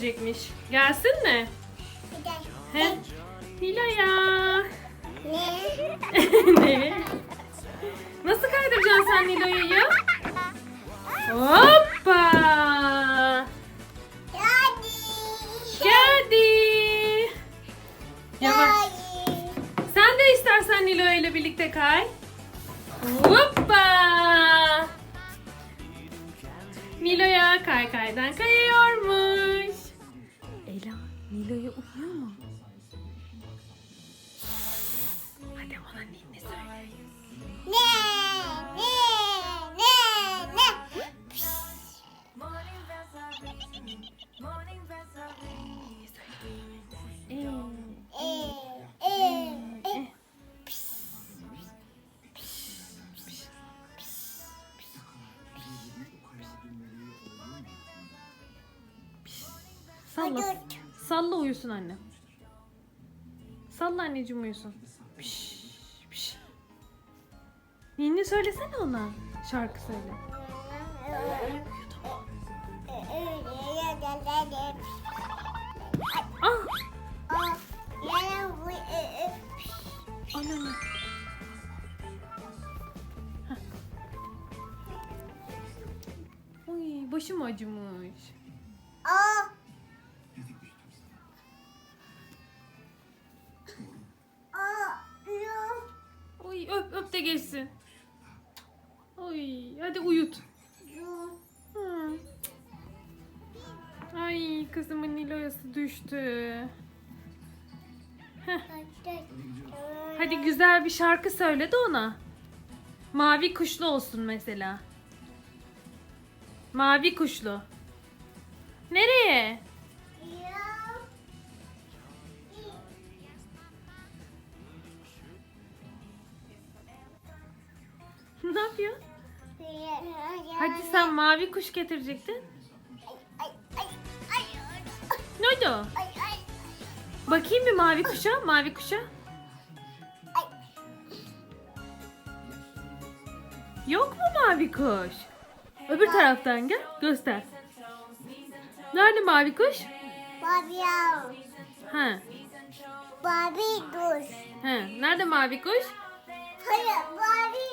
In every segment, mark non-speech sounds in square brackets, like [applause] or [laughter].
gelecekmiş. Gelsin mi? He? Nilo'ya. Ne? [laughs] ne? Nasıl kaydıracaksın sen Nilo'yu? Hoppa! Geldi. Yavaş. Sen de istersen Nilo ile birlikte kay. Hoppa! Nilo'ya kay kaydan Ninni söyle. Ne? Ne? Ne? Ne? Ee, Ee, ee, ee. Salla. Hadi. Salla uyusun anne. Salla anneciğim uyusun. Piş. Ninni söylesene ona. Şarkı söyle. Ah! Anne. Uy, başım acımış. Aa. Aa, Uy, öp öp de geçsin. Uy, hadi uyut. Hı. Ay kızımın Nilo'yası düştü. Hadi güzel bir şarkı söyle de ona. Mavi kuşlu olsun mesela. Mavi kuşlu. Nereye? [laughs] Ne yapıyor? Hadi sen mavi kuş getirecektin. Ay, ay, ay, ay, Ne oldu? ay, ay, Bakayım bir mavi kuşa, mavi kuşa. ay. Yok mu mavi kuş? Öbür taraftan gel, göster. Nerede mavi kuş? Bobby al. Ha, Bobby dur. ha. Nerede mavi kuş? Hayır Bobby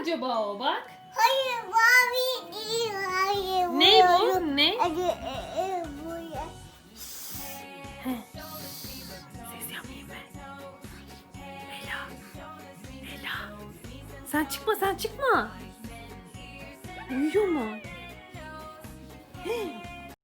acaba o bak? Hayır Bobby değil. Hayır Ne bu? Ne? E, e. Ses yapmayayım ben. Ela. Sen çıkma sen çıkma. Uyuyor mu? He,